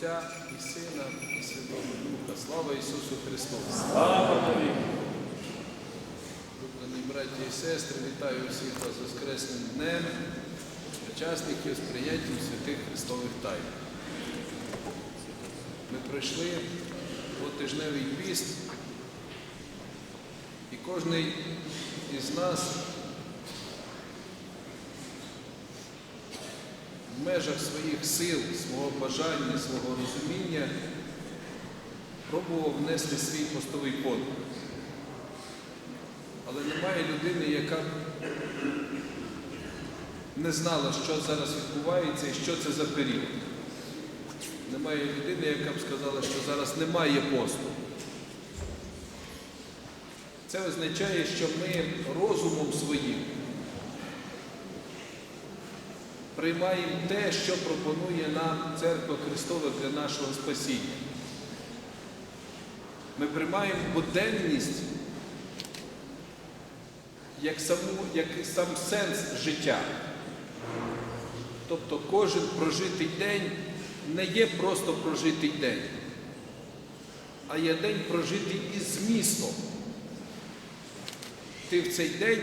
Отця і Сина, і Святого Духа. Слава Ісусу Христу! Слава тобі! Улюблені браті і сестри, вітаю всіх вас з Воскресним днем, учасників сприяттям святих Христових тайн. Ми пройшли двотижневий піст, і кожен із нас в межах своїх сил, свого бажання, свого розуміння пробував внести свій постовий подвиг. Але немає людини, яка б не знала, що зараз відбувається і що це за період. Немає людини, яка б сказала, що зараз немає посту. Це означає, що ми розумом своїм приймаємо те, що пропонує нам Церква Христова для нашого спасіння. Ми приймаємо буденність як, саму, як сам сенс життя. Тобто кожен прожитий день не є просто прожитий день, а є день прожитий із змістом. Ти в цей день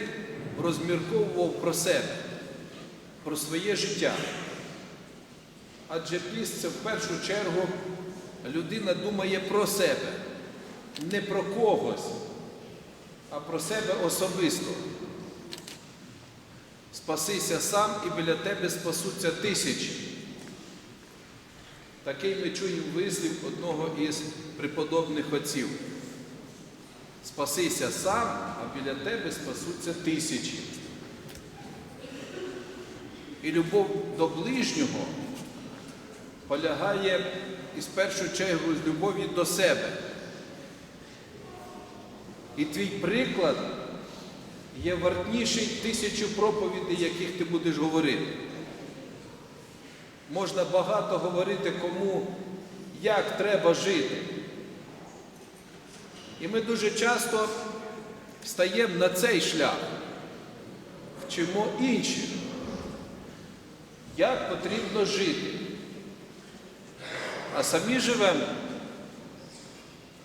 розмірковував про себе, про своє життя. Адже піст це в першу чергу людина думає про себе, не про когось а про себе особисто. Спасися сам і біля тебе спасуться тисячі. Такий ми чуємо вислів одного із преподобних отців. Спасися сам, а біля тебе спасуться тисячі. І любов до ближнього полягає із першу чергу з любові до себе. І твій приклад є вартніший тисячу проповідей, яких ти будеш говорити. Можна багато говорити кому, як треба жити. І ми дуже часто стаємо на цей шлях, вчимо інших, як потрібно жити. А самі живемо,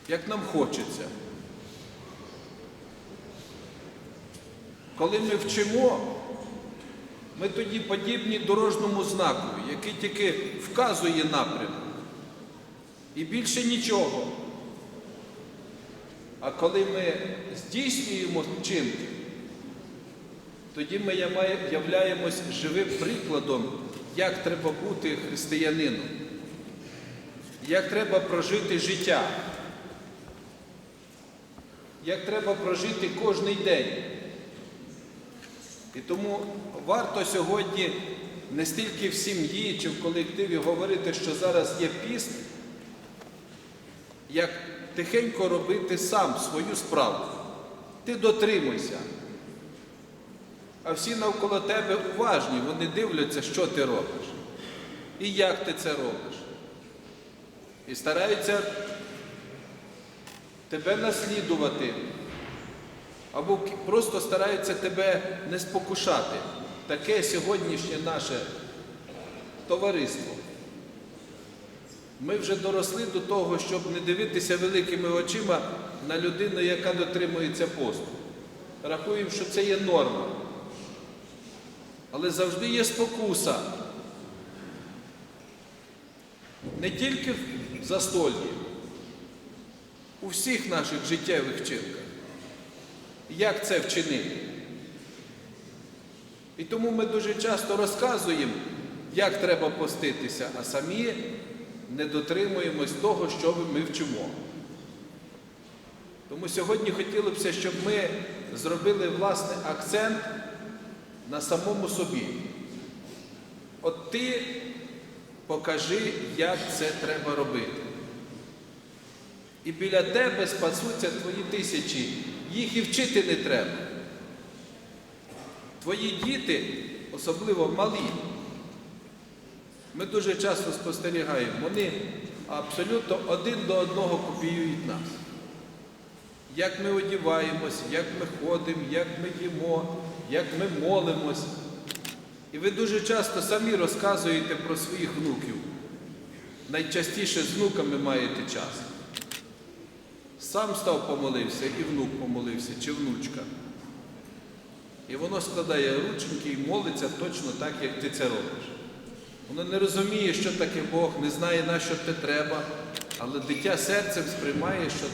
як нам хочеться. Коли ми вчимо, ми тоді подібні дорожньому знаку, який тільки вказує напрямок. І більше нічого. А коли ми здійснюємо вчинки, тоді ми являємось живим прикладом, як треба бути християнином, як треба прожити життя, як треба прожити кожний день. І тому варто сьогодні не стільки в сім'ї чи в колективі говорити, що зараз є піст, як тихенько робити сам свою справу. Ти дотримуйся. А всі навколо тебе уважні, вони дивляться, що ти робиш і як ти це робиш. І стараються тебе наслідувати або просто стараються тебе не спокушати. Таке сьогоднішнє наше товариство. Ми вже доросли до того, щоб не дивитися великими очима на людину, яка дотримується посту. Рахуємо, що це є норма. Але завжди є спокуса. Не тільки в застольї, у всіх наших життєвих вчинках як це вчинити. І тому ми дуже часто розказуємо, як треба поститися, а самі не дотримуємось того, що ми вчимо. Тому сьогодні хотілося б, щоб ми зробили власне акцент на самому собі. От ти покажи, як це треба робити. І біля тебе спасуться твої тисячі їх і вчити не треба. Твої діти, особливо малі, ми дуже часто спостерігаємо, вони абсолютно один до одного копіюють нас. Як ми одіваємось, як ми ходимо, як ми їмо, як ми молимось. І ви дуже часто самі розказуєте про своїх внуків. найчастіше з внуками маєте час. Сам став помолився, і внук помолився, чи внучка. І воно складає рученьки і молиться точно так, як ти це робиш. Воно не розуміє, що таке Бог, не знає, на що те треба, але дитя серцем сприймає, що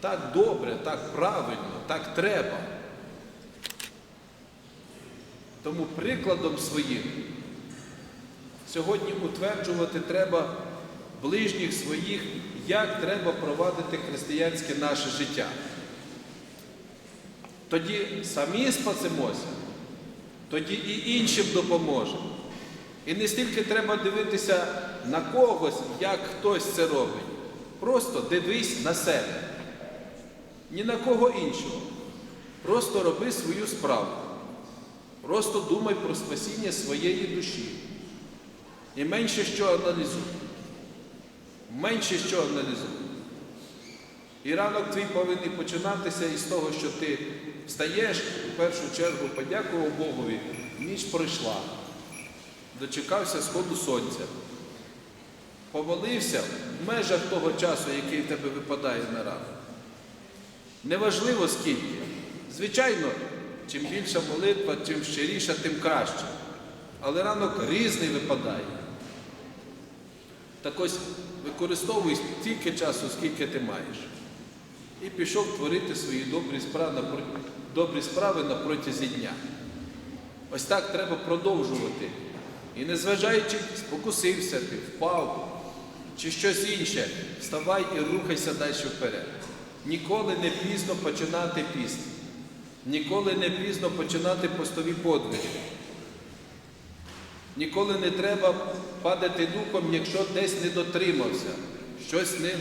так добре, так правильно, так треба. Тому прикладом своїм сьогодні утверджувати треба ближніх своїх, як треба провадити християнське наше життя. Тоді самі спасемося, тоді і іншим допоможемо. І не стільки треба дивитися на когось, як хтось це робить. Просто дивись на себе. Ні на кого іншого. Просто роби свою справу. Просто думай про спасіння своєї душі. І менше що аналізуй. Менше що аналізуй. І ранок твій повинен починатися із того, що ти встаєш, у першу чергу подякував Богові, ніч пройшла, дочекався сходу сонця, помолився в межах того часу, який в тебе випадає на ранок. Неважливо скільки. Звичайно, чим більша молитва, чим щиріша, тим краще. Але ранок різний випадає. Так ось використовуй стільки часу, скільки ти маєш. І пішов творити свої добрі справи на, добрі справи на протязі дня. Ось так треба продовжувати. І незважаючи, спокусився ти, впав, чи щось інше, вставай і рухайся далі вперед. Ніколи не пізно починати піст. Ніколи не пізно починати постові подвиги. Ніколи не треба падати духом, якщо десь не дотримався, щось не,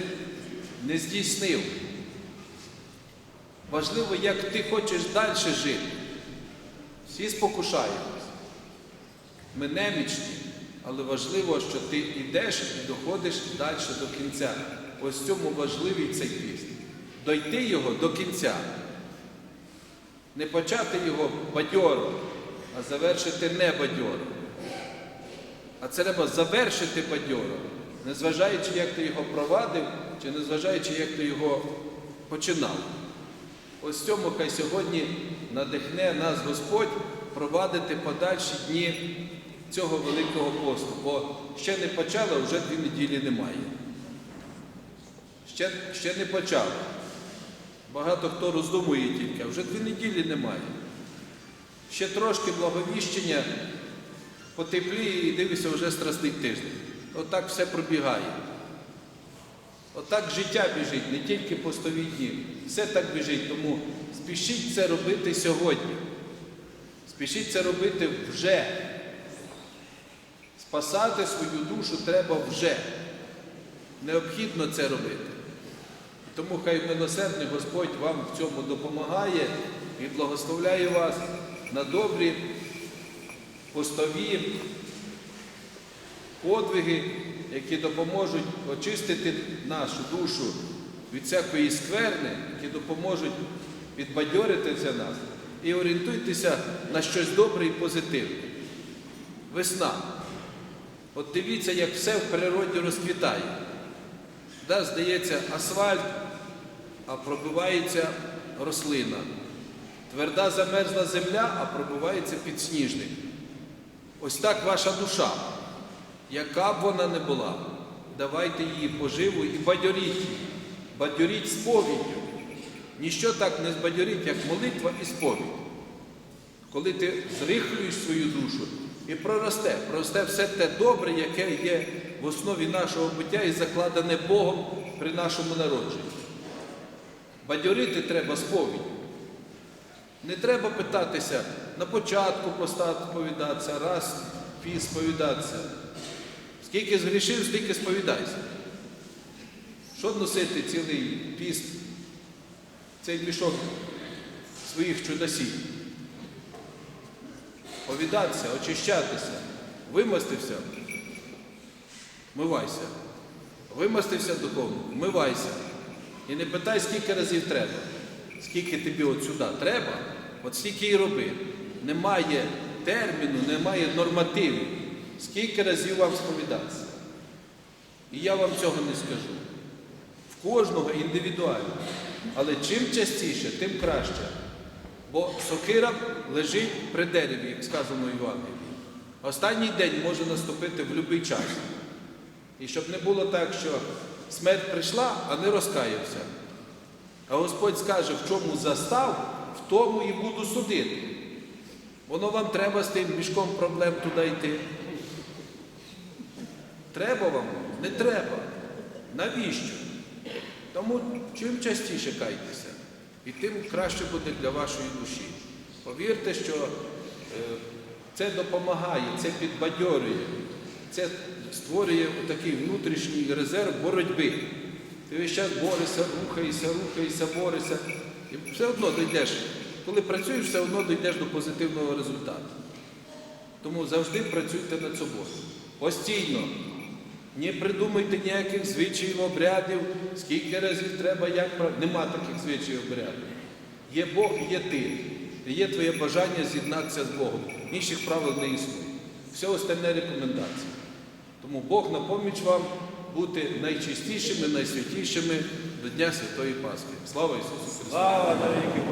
не здійснив. Важливо, як ти хочеш далі жити. Всі спокушаємось. Ми немічні, але важливо, що ти йдеш і доходиш далі до кінця. Ось цьому важливий цей піст. Дойти його до кінця. Не почати його бадьоро, а завершити не бадьоро. А це треба завершити бадьоро, незважаючи, як ти його провадив, чи незважаючи, як ти його починав. Ось цьому хай сьогодні надихне нас Господь провадити подальші дні цього Великого посту, бо ще не почало, вже дві неділі немає. Ще, ще не почало. Багато хто роздумує тільки, вже дві неділі немає. Ще трошки благовіщення потепліє і дивишся вже страсний тиждень. Отак все пробігає. Отак життя біжить, не тільки постові дні. Все так біжить, тому спішіть це робити сьогодні. Спішіть це робити вже. Спасати свою душу треба вже. Необхідно це робити. Тому хай милосердний Господь вам в цьому допомагає і благословляє вас на добрі постові подвиги, які допоможуть очистити нашу душу від всякої скверни, які допоможуть підбадьорити це нас. І орієнтуйтеся на щось добре і позитивне. Весна. От дивіться, як все в природі розквітає. Да, здається, асфальт, а пробивається рослина. Тверда замерзла земля, а пробивається підсніжник. Ось так ваша душа, яка б вона не була, давайте її поживу і бадьоріть. Бадьоріть сповіддю. Ніщо так не збадьорить, як молитва і сповідь. Коли ти зрихлюєш свою душу і проросте, проросте все те добре, яке є в основі нашого буття і закладене Богом при нашому народженні. Бадьорити треба сповідь. Не треба питатися на початку поста сповідатися, раз піс сповідатися. Скільки згрішив, стільки сповідайся. Що носити цілий піст, цей мішок своїх чудосів? Повідатися, очищатися, вимастився, мивайся. Вимастився духовно, вмивайся. І не питай, скільки разів треба. Скільки тобі от сюди треба, от стільки і роби. Немає терміну, немає нормативів. Скільки разів вам сповідатися. І я вам цього не скажу. В кожного індивідуально. Але чим частіше, тим краще. Бо сокира лежить при дереві, як сказано в Євангелії. Останній день може наступити в будь-який час. І щоб не було так, що смерть прийшла, а не розкаявся. А Господь скаже, в чому застав, в тому і буду судити. Воно вам треба з тим мішком проблем туди йти. Треба вам? Не треба. Навіщо? Тому чим частіше кайтеся, і тим краще буде для вашої душі. Повірте, що е, це допомагає, це підбадьорює, це створює такий внутрішній резерв боротьби. Ти весь час борешся, рухаєшся, рухаєшся, борешся. І все одно дійдеш. Коли працюєш, все одно дійдеш до позитивного результату. Тому завжди працюйте над собою. Постійно. Не придумуйте ніяких звичаїв, обрядів, скільки разів треба, як Нема таких звичаїв обрядів. Є Бог, є ти. І є твоє бажання з'єднатися з Богом. Інших правил не існує. Все остальне рекомендації. Тому Бог на поміч вам бути найчистішими, найсвятішими до Дня Святої Пасхи. Слава Ісусу Христу!